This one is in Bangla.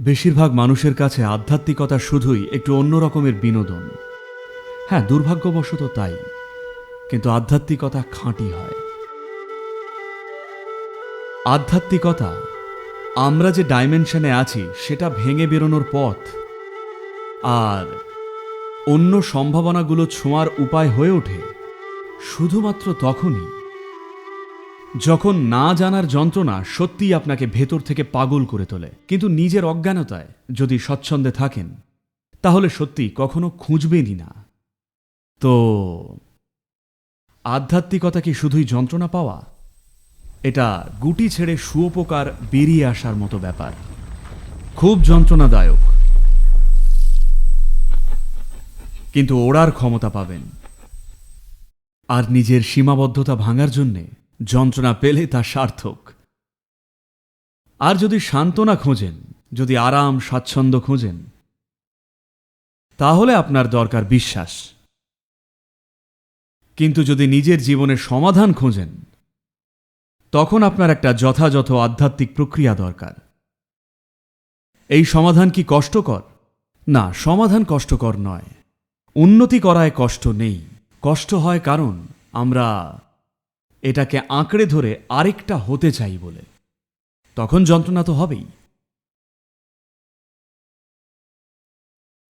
বেশিরভাগ মানুষের কাছে আধ্যাত্মিকতা শুধুই একটু অন্য রকমের বিনোদন। হ্যাঁ দুর্ভাগ্যবশত তাই। কিন্তু আধ্যাত্মিকতা খাঁটি হয়। আধ্যাত্মিকতা, আমরা যে ডাইমেনশনে আছি, সেটা ভেঙে বেরোনোর পথ। আর অন্য সম্ভাবনাগুলো ছোঁয়ার উপায় হয়ে ওঠে। শুধুমাত্র তখনই যখন না জানার যন্ত্রণা সত্যিই আপনাকে ভেতর থেকে পাগল করে তোলে। কিন্তু নিজের অজ্ঞানতায় যদি স্বচ্ছন্দে থাকেন, তাহলে সত্যি কখনো খুঁজবেনই না। তো, আধ্যাত্মিকতা কি শুধুই যন্ত্রণা পাওয়া? এটা গুটি ছেড়ে শুয়োপোকার বেরিয়ে আসার মতো ব্যাপার। খুব যন্ত্রণাদায়ক। কিন্তু ওড়ার ক্ষমতা পাবেন। আর নিজের সীমাবদ্ধতা ভাঙার জন্যে যন্ত্রণা পেলে তা সার্থক। আর যদি সান্ত্বনা খোঁজেন, যদি আরাম, স্বাচ্ছন্দ্য খোঁজেন, তাহলে আপনার দরকার বিশ্বাস। কিন্তু যদি নিজের জীবনের সমাধান খোঁজেন, তখন আপনার একটা যথাযথ আধ্যাত্মিক প্রক্রিয়া দরকার। এই সমাধান কি কষ্টকর? না, সমাধান কষ্টকর নয়। উন্নতি করায় কষ্ট নেই। কষ্ট হয় কারণ আমরা এটাকে আঁকড়ে ধরে আরেকটা হতে চাই বলে। তখন যন্ত্রণা তো হবেই।